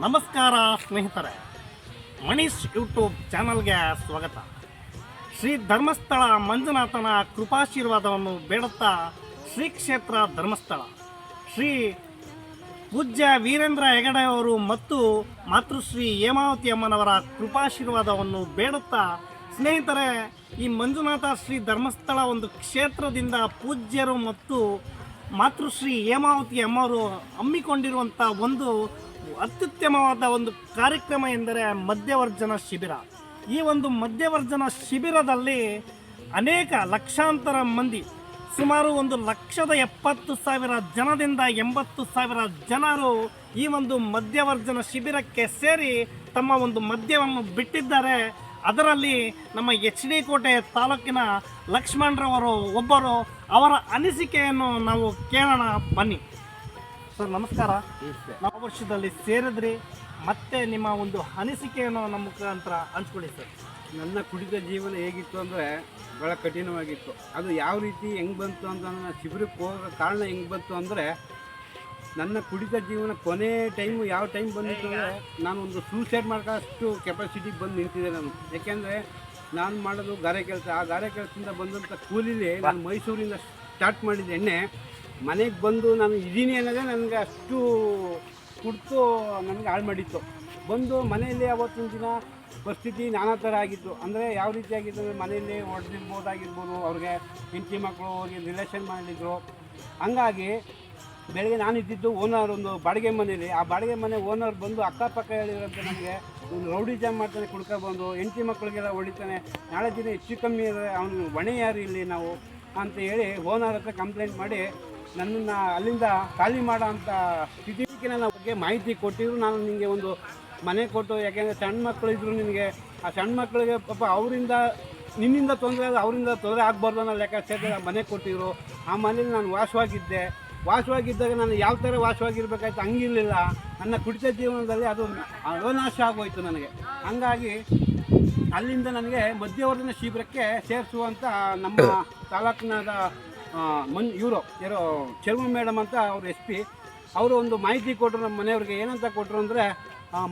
ನಮಸ್ಕಾರ ಸ್ನೇಹಿತರೆ. ಮಣೀಶ್ ಯೂಟ್ಯೂಬ್ ಚಾನಲ್ಗೆ ಸ್ವಾಗತ. ಶ್ರೀ ಧರ್ಮಸ್ಥಳ ಮಂಜುನಾಥನ ಕೃಪಾಶೀರ್ವಾದವನ್ನು ಬೇಡುತ್ತಾ ಶ್ರೀ ಕ್ಷೇತ್ರ ಧರ್ಮಸ್ಥಳ. ಶ್ರೀ ಪೂಜ್ಯ ವೀರೇಂದ್ರ ಹೆಗಡೆ ಅವರು ಮತ್ತು ಮಾತೃಶ್ರೀ ಹೇಮಾವತಿ ಅಮ್ಮನವರ ಕೃಪಾಶೀರ್ವಾದವನ್ನು ಬೇಡುತ್ತಾ ಸ್ನೇಹಿತರೆ, ಈ ಮಂಜುನಾಥ ಶ್ರೀ ಧರ್ಮಸ್ಥಳ ಒಂದು ಕ್ಷೇತ್ರದಿಂದ ಪೂಜ್ಯರು ಮತ್ತು ಮಾತೃಶ್ರೀ ಹೇಮಾವತಿ ಅಮ್ಮವರು ಹಮ್ಮಿಕೊಂಡಿರುವಂಥ ಒಂದು ಅತ್ಯುತ್ತಮವಾದ ಒಂದು ಕಾರ್ಯಕ್ರಮ ಎಂದರೆ ಮಧ್ಯವರ್ಜನ ಶಿಬಿರ. ಈ ಒಂದು ಮಧ್ಯವರ್ಜನ ಶಿಬಿರದಲ್ಲಿ ಅನೇಕ ಲಕ್ಷಾಂತರ ಮಂದಿ, ಸುಮಾರು ಒಂದು ಲಕ್ಷದ ಎಪ್ಪತ್ತು ಸಾವಿರ ಜನದಿಂದ ಎಂಬತ್ತು ಸಾವಿರ ಜನರು ಈ ಒಂದು ಮಧ್ಯವರ್ಜನ ಶಿಬಿರಕ್ಕೆ ಸೇರಿ ತಮ್ಮ ಒಂದು ಮದ್ಯವನ್ನು ಬಿಟ್ಟಿದ್ದಾರೆ. ಅದರಲ್ಲಿ ನಮ್ಮ ಎಚ್ ಡಿ ಕೋಟೆ ತಾಲೂಕಿನ ಲಕ್ಷ್ಮಣರವರು, ಒಬ್ಬರು ಅವರ ಅನಿಸಿಕೆಯನ್ನು ನಾವು ಕೇಳೋಣ ಬನ್ನಿ. ಸರ್ ನಮಸ್ಕಾರ. ನಾವು ವರ್ಷದಲ್ಲಿ ಸೇರಿದ್ರಿ ಮತ್ತೆ ನಿಮ್ಮ ಒಂದು ಅನಿಸಿಕೆಯನ್ನು ನಮ್ಮ ಮುಖಾಂತರ ಹಂಚ್ಕೊಳ್ಳಿ ಸರ್. ನನ್ನ ಕುಡಿತ ಜೀವನ ಹೇಗಿತ್ತು ಅಂದರೆ ಭಾಳ ಕಠಿಣವಾಗಿತ್ತು. ಅದು ಯಾವ ರೀತಿ ಹೆಂಗೆ ಬಂತು ಅಂತ ನನ್ನ ಶಿಬಿರಕ್ಕೆ ಹೋಗೋ ಕಾರಣ ಹೆಂಗೆ ಬಂತು ಅಂದರೆ ನನ್ನ ಕುಡಿತ ಜೀವನ ಕೊನೆ ಟೈಮು ಯಾವ ಟೈಮ್ ಬಂದಿತ್ತು ಅಂದರೆ ನಾನು ಒಂದು ಸೂಸೈಡ್ ಮಾಡೋಷ್ಟು ಕೆಪಾಸಿಟಿಗೆ ಬಂದು ನಿಂತಿದ್ದೆ ನಾನು. ಯಾಕೆಂದರೆ ನಾನು ಮಾಡೋದು ಗಾರೆ ಕೆಲಸ. ಆ ಗಾರೆ ಕೆಲಸದಿಂದ ಬಂದಂಥ ಕೂಲಿಲಿ ನಾನು ಮೈಸೂರಿಂದ ಸ್ಟಾರ್ಟ್ ಮಾಡಿದ ಎಣ್ಣೆ ಮನೆಗೆ ಬಂದು ನಾನು ಇದ್ದೀನಿ ಅನ್ನೋದೇ ನನಗೆ ಅಷ್ಟು ಕುಡ್ತು ನನಗೆ ಹಾಳು ಮಾಡಿತ್ತು. ಬಂದು ಮನೆಯಲ್ಲಿ ಅವತ್ತಿನ ದಿನ ಪರಿಸ್ಥಿತಿ ನಾನಾ ಥರ ಆಗಿತ್ತು. ಅಂದರೆ ಯಾವ ರೀತಿ ಆಗಿತ್ತು ಅಂದರೆ ಮನೆಯಲ್ಲಿ ಹೊಡೆದಿರ್ಬೋದಾಗಿರ್ಬೋದು ಅವ್ರಿಗೆ ಹೆಂಡತಿ ಮಕ್ಕಳು ಅವ್ರಿಗೆ ರಿಲೇಷನ್ ಮಾಡಿದ್ರು. ಹಂಗಾಗಿ ಬೆಳಗ್ಗೆ ನಾನು ಇದ್ದಿದ್ದು ಓನರ್ ಒಂದು ಬಾಡಿಗೆ ಮನೇಲಿ ಆ ಬಾಡಿಗೆ ಮನೆ ಓನರ್ ಬಂದು ಅಕ್ಕಪಕ್ಕ ಹೇಳಿದ್ರಂತೆ ನನಗೆ ಒಂದು ರೌಡಿ ಜಾಮ್ ಮಾಡ್ತಾನೆ ಕುಡ್ಕೊಬಂದು ಹೆಂಡತಿ ಮಕ್ಕಳಿಗೆಲ್ಲ ಹೊಡಿತಾನೆ. ನಾಳೆ ದಿನ ಹೆಚ್ಚು ಕಮ್ಮಿ ಇದೆ ಅವನು ಹೊಣೆ ಇಲ್ಲಿ ನಾವು? ಅಂತ ಹೇಳಿ ಓನರ್ ಹತ್ರ ಕಂಪ್ಲೇಂಟ್ ಮಾಡಿ ನನ್ನನ್ನು ಅಲ್ಲಿಂದ ಖಾಲಿ ಮಾಡೋ ಅಂಥ ಸ್ಥಿತಿಗೆ ನನ್ನ ಬಗ್ಗೆ ಮಾಹಿತಿ ಕೊಟ್ಟಿದ್ರು. ನಾನು ನಿಮಗೆ ಒಂದು ಮನೆ ಕೊಟ್ಟು, ಯಾಕೆಂದರೆ ಸಣ್ಣ ಮಕ್ಕಳು ಇದ್ರು ನಿನಗೆ. ಆ ಸಣ್ಣ ಮಕ್ಕಳಿಗೆ ಪಾಪ ಅವರಿಂದ, ನಿನ್ನಿಂದ ತೊಂದರೆ ಆದ ಅವರಿಂದ ತೊಂದರೆ ಆಗಬಾರ್ದು ಅನ್ನೋ ಲೆಕ್ಕ ಆ ಮನೆ ಕೊಟ್ಟಿದ್ರು. ಆ ಮನೇಲಿ ನಾನು ವಾಸವಾಗಿದ್ದೆ. ವಾಸವಾಗಿದ್ದಾಗ ನಾನು ಯಾವ ಥರ ವಾಸವಾಗಿರ್ಬೇಕಾಯ್ತು ಹಂಗಿರಲಿಲ್ಲ. ನನ್ನ ಕುಡಿತ ಜೀವನದಲ್ಲಿ ಅದು ಅವನಾಶ ಆಗೋಯ್ತು ನನಗೆ. ಹಂಗಾಗಿ ಅಲ್ಲಿಂದ ನನಗೆ ಮಧ್ಯವರ್ಧನ ಶಿಬಿರಕ್ಕೆ ಸೇರಿಸುವಂಥ ನಮ್ಮ ತಾಲೂಕಿನಾದ ಮನ್ ಇವರು ಯಾರೋ ಚರ್ಮ ಮೇಡಮ್ ಅಂತ ಅವರು ಎಸ್ ಪಿ. ಅವರು ಒಂದು ಮಾಹಿತಿ ಕೊಟ್ಟರು ನಮ್ಮ ಮನೆಯವ್ರಿಗೆ. ಏನಂತ ಕೊಟ್ಟರು ಅಂದರೆ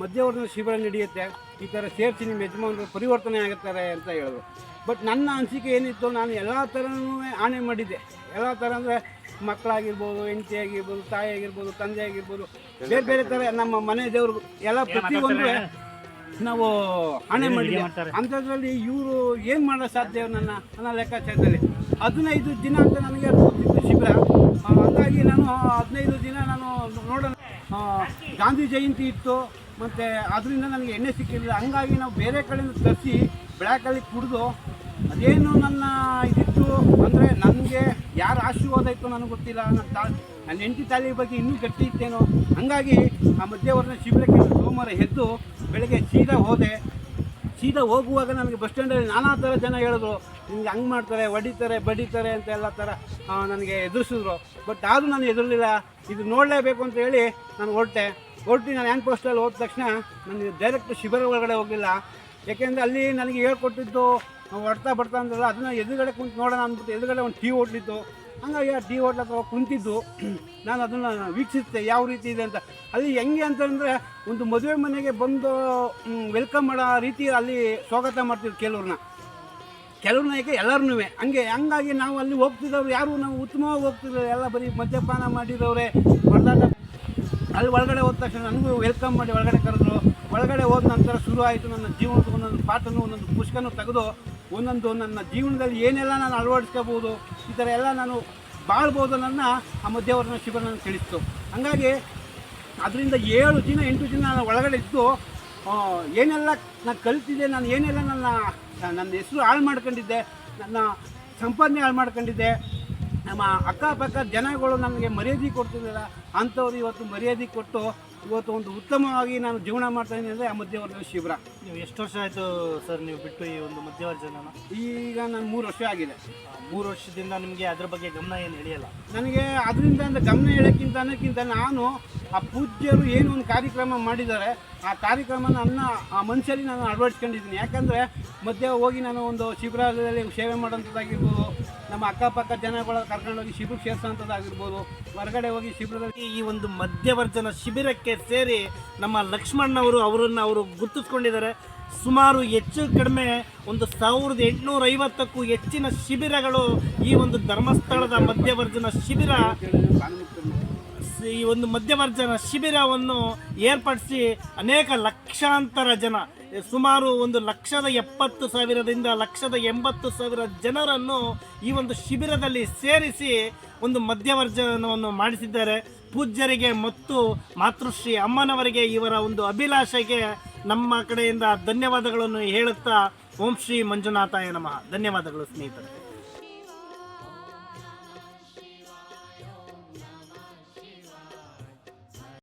ಮಧ್ಯವರ್ಧನ ಶಿಬಿರ ನಡೆಯುತ್ತೆ. ಈ ಥರ ಸೇರಿಸಿ ನಿಮ್ಮ ಯಜಮಾನರು ಪರಿವರ್ತನೆ ಆಗುತ್ತಾರೆ ಅಂತ ಹೇಳಿದ್ರು. ಬಟ್ ನನ್ನ ಅನಿಸಿಕೆ ಏನಿತ್ತು ನಾನು ಎಲ್ಲ ಥರನೂ ಆಣೆ ಮಾಡಿದ್ದೆ. ಎಲ್ಲ ಥರ ಅಂದರೆ ಮಕ್ಕಳಾಗಿರ್ಬೋದು ಹೆಂಡತಿ ಆಗಿರ್ಬೋದು ತಾಯಿ ಆಗಿರ್ಬೋದು ತಂದೆ ಆಗಿರ್ಬೋದು ಬೇರೆ ಬೇರೆ ಥರ ನಮ್ಮ ಮನೆ ದೇವ್ರಿಗೂ ಎಲ್ಲ ಪ್ರತಿಯೊಂದು ನಾವು ಹಣೆ ಮಾಡಿ ಅಂಥದ್ರಲ್ಲಿ ಇವರು ಏನು ಮಾಡೋ ಸಾಧ್ಯ ನನ್ನ ನನ್ನ ಲೆಕ್ಕಾಚಾರದಲ್ಲಿ? ಹದಿನೈದು ದಿನ ಅಂತ ನನಗೆ ಗೊತ್ತಿತ್ತು ಶಿಬಿರ. ಹಾಗಾಗಿ ನಾನು ಹದಿನೈದು ದಿನ ನಾನು ನೋಡೋಣ. ಗಾಂಧಿ ಜಯಂತಿ ಇತ್ತು ಮತ್ತು ಅದರಿಂದ ನನಗೆ ಎಣ್ಣೆ ಸಿಕ್ಕಿರಲಿಲ್ಲ. ಹಂಗಾಗಿ ನಾವು ಬೇರೆ ಕಡೆಯಿಂದ ತರಿಸಿ ಬ್ಲ್ಯಾಕಲ್ಲಿ ಕುಡಿದು ಅದೇನು ನನ್ನ ಇದಿತ್ತು ಅಂದರೆ ನನಗೆ ಯಾರ ಆಶೀರ್ವಾದ ಇತ್ತು ನನಗೆ ಗೊತ್ತಿಲ್ಲ. ನನ್ನ ತಾ, ನನ್ನ ಹೆಂಡತಿ ತಾಲಿ ಬಗ್ಗೆ ಇನ್ನೂ ಗಟ್ಟಿ ಇತ್ತೇನೋ. ಹಾಗಾಗಿ ಆ ಮಧ್ಯವರ್ಣ ಶಿಬಿರಕ್ಕೆ ಸೋಮವಾರ ಎದ್ದು ಬೆಳಗ್ಗೆ ಸೀದಾ ಹೋದೆ. ಸೀದಾ ಹೋಗುವಾಗ ನನಗೆ ಬಸ್ ಸ್ಟ್ಯಾಂಡಲ್ಲಿ ನಾನಾ ಥರ ಜನ ಹೇಳಿದ್ರು. ನಿಮಗೆ ಹಂಗೆ ಮಾಡ್ತಾರೆ, ಹೊಡಿತಾರೆ, ಬಡಿತಾರೆ ಅಂತ ಎಲ್ಲ ಥರ ನನಗೆ ಎದುರಿಸಿದ್ರು. ಬಟ್ ಆದರೂ ನಾನು ಎದುರಲಿಲ್ಲ. ಇದು ನೋಡಲೇಬೇಕು ಅಂತ ಹೇಳಿ ನಾನು ಹೊರಟೆ. ಹೊರಟಿ ನಾನು ಆ್ಯಂಡ್ ಪೋಸ್ಟಲ್ಲಿ ಹೋದ ತಕ್ಷಣ ನನಗೆ ಡೈರೆಕ್ಟ್ ಶಿಬಿರ ಒಳಗಡೆ ಹೋಗಲಿಲ್ಲ. ಯಾಕೆಂದರೆ ಅಲ್ಲಿ ನನಗೆ ಹೇಳ್ಕೊಟ್ಟಿದ್ದು ಹೊಡ್ತಾ ಬರ್ತಾ ಅಂದ್ರಲ್ಲ ಅದನ್ನು ಎದುರುಗಡೆ ಕುಂತು ನೋಡೋಣ ಅಂದ್ಬಿಟ್ಟು ಎದುರುಗಡೆ ಒಂದು ಟೀ ಹೋಟ್ಲಿತ್ತು. ಹಂಗಾಗಿ ಆ ಟೀ ಹೋಟ್ಲ ಕುಂತಿದ್ದು. ನಾನು ಅದನ್ನು ವೀಕ್ಷಿಸಿದೆ, ಯಾವ ರೀತಿ ಇದೆ ಅಂತ. ಅಲ್ಲಿ ಹೆಂಗೆ ಅಂತಂದರೆ ಒಂದು ಮದುವೆ ಮನೆಗೆ ಬಂದು ವೆಲ್ಕಮ್ ಮಾಡೋ ರೀತಿ ಅಲ್ಲಿ ಸ್ವಾಗತ ಮಾಡ್ತಿದ್ರು ಕೆಲವ್ರನ್ನ. ಕೆಲವ್ರನ್ನ ಏಕೆ ಎಲ್ಲರನ್ನೂ ಹಂಗೆ, ಹಂಗಾಗಿ ನಾವು ಅಲ್ಲಿ ಹೋಗ್ತಿದ್ದವ್ರು ಯಾರು? ನಾವು ಉತ್ತಮವಾಗಿ ಹೋಗ್ತಿದ್ರು ಎಲ್ಲ ಬರೀ ಮದ್ಯಪಾನ ಮಾಡಿದವ್ರೆ. ಹೊಡೆದಾಟ ಅಲ್ಲಿ ಒಳಗಡೆ ಹೋದ ತಕ್ಷಣ ನನಗೂ ವೆಲ್ಕಮ್ ಮಾಡಿ ಒಳಗಡೆ ಕರೆದ್ರು. ಒಳಗಡೆ ಹೋದ ನಂತರ ಶುರು ಆಯಿತು ನನ್ನ ಜೀವನದ ಒಂದೊಂದು ಪಾಠನೂ, ಒಂದೊಂದು ಪುಸ್ತಕನೂ ತೆಗೆದು ಒಂದೊಂದು ನನ್ನ ಜೀವನದಲ್ಲಿ ಏನೆಲ್ಲ ನಾನು ಅಳವಡಿಸ್ಕೋಬೋದು ಈ ಥರ ಎಲ್ಲ ನಾನು ಬಾಳ್ಬೋದು ನನ್ನ ಆ ಮಧ್ಯವರ್ಣ ಶಿಬಿರ ನನಗೆ ತಿಳಿಸ್ತು. ಹಾಗಾಗಿ ಅದರಿಂದ ಏಳು ದಿನ, ಎಂಟು ದಿನ ನಾನು ಒಳಗಡೆ ಇದ್ದು ಏನೆಲ್ಲ ನಾನು ಕಲಿತಿದ್ದೆ, ನಾನು ಏನೆಲ್ಲ ನನ್ನ ನನ್ನ ಹೆಸರು ಹಾಳು ಮಾಡ್ಕೊಂಡಿದ್ದೆ, ನನ್ನ ಸಂಪಾದನೆ ಹಾಳು ಮಾಡ್ಕೊಂಡಿದ್ದೆ ನಮ್ಮ ಅಕ್ಕಪಕ್ಕ ಜನಗಳು ನಮಗೆ ಮರ್ಯಾದೆ ಕೊಡ್ತಿದ್ದಿಲ್ಲ ಅಂಥವ್ರು ಇವತ್ತು ಮರ್ಯಾದೆ ಕೊಟ್ಟು ಇವತ್ತು ಒಂದು ಉತ್ತಮವಾಗಿ ನಾನು ಜೀವನ ಮಾಡ್ತಾ ಇದ್ದೀನಿ ಅಂದರೆ ಆ ಮಧ್ಯವರ್ಗದ ಶಿಬಿರ. ನೀವು ಎಷ್ಟು ವರ್ಷ ಆಯಿತು ಸರ್ ನೀವು ಬಿಟ್ಟು ಈ ಒಂದು ಮಧ್ಯವರ್ಜನನ ಈಗ ನಾನು ಮೂರು ವರ್ಷ ಆಗಿದೆ. ಮೂರು ವರ್ಷದಿಂದ ನಿಮಗೆ ಅದ್ರ ಬಗ್ಗೆ ಗಮನ ಏನು ಹೇಳಿಯಲ್ಲ ನನಗೆ ಅದರಿಂದ ಅಂದರೆ ಗಮನ ಹೇಳೋಕ್ಕಿಂತ ಅನ್ನೋಕ್ಕಿಂತ ನಾನು ಆ ಪೂಜ್ಯರು ಏನು ಒಂದು ಕಾರ್ಯಕ್ರಮ ಮಾಡಿದ್ದಾರೆ ಆ ಕಾರ್ಯಕ್ರಮ ನನ್ನ ಆ ಮನಸ್ಸಲ್ಲಿ ನಾನು ಅಳವಡಿಸ್ಕೊಂಡಿದ್ದೀನಿ. ಯಾಕಂದರೆ ಮಧ್ಯ ಹೋಗಿ ನಾನು ಒಂದು ಶಿಬಿರದಲ್ಲಿ ಸೇವೆ ಮಾಡೋಂಥದ್ದಾಗಿರ್ಬೋದು ನಮ್ಮ ಅಕ್ಕಪಕ್ಕ ಜನಗಳ ಕರ್ಕೊಂಡೋಗಿ ಶಿಬಿರ ಸೇರಿಸೋಂಥದ್ದಾಗಿರ್ಬೋದು ಹೊರಗಡೆ ಹೋಗಿ ಶಿಬಿರದಲ್ಲಿ ಈ ಒಂದು ಮಧ್ಯವರ್ಜನ ಶಿಬಿರಕ್ಕೆ ಸೇರಿ ನಮ್ಮ ಲಕ್ಷ್ಮಣ್ಣವರು ಅವರನ್ನು ಅವರು ಗುರುತಿಸ್ಕೊಂಡಿದ್ದಾರೆ. ಸುಮಾರು ಹೆಚ್ಚು ಕಡಿಮೆ ಒಂದು ಸಾವಿರದ ಎಂಟುನೂರ ಐವತ್ತಕ್ಕೂ ಹೆಚ್ಚಿನ ಶಿಬಿರಗಳು ಈ ಒಂದು ಧರ್ಮಸ್ಥಳದ ಮಧ್ಯವರ್ಜನ ಶಿಬಿರ, ಈ ಒಂದು ಮಧ್ಯವರ್ಜನ ಶಿಬಿರವನ್ನು ಏರ್ಪಡಿಸಿ ಅನೇಕ ಲಕ್ಷಾಂತರ ಜನ ಸುಮಾರು ಒಂದು ಲಕ್ಷದ ಎಪ್ಪತ್ತು ಸಾವಿರದಿಂದ ಲಕ್ಷದ ಎಂಬತ್ತು ಸಾವಿರ ಜನರನ್ನು ಈ ಒಂದು ಶಿಬಿರದಲ್ಲಿ ಸೇರಿಸಿ ಒಂದು ಮಧ್ಯವರ್ಜನವನ್ನು ಮಾಡಿಸಿದ್ದಾರೆ. ಪೂಜ್ಯರಿಗೆ ಮತ್ತು ಮಾತೃಶ್ರೀ ಅಮ್ಮನವರಿಗೆ ಇವರ ಒಂದು ಅಭಿಲಾಷೆಗೆ ನಮ್ಮ ಕಡೆಯಿಂದ ಧನ್ಯವಾದಗಳನ್ನು ಹೇಳುತ್ತಾ ಓಂ ಶ್ರೀ ಮಂಜುನಾಥಾಯ ನಮಃ. ಧನ್ಯವಾದಗಳು ಸ್ನೇಹಿತರೆ.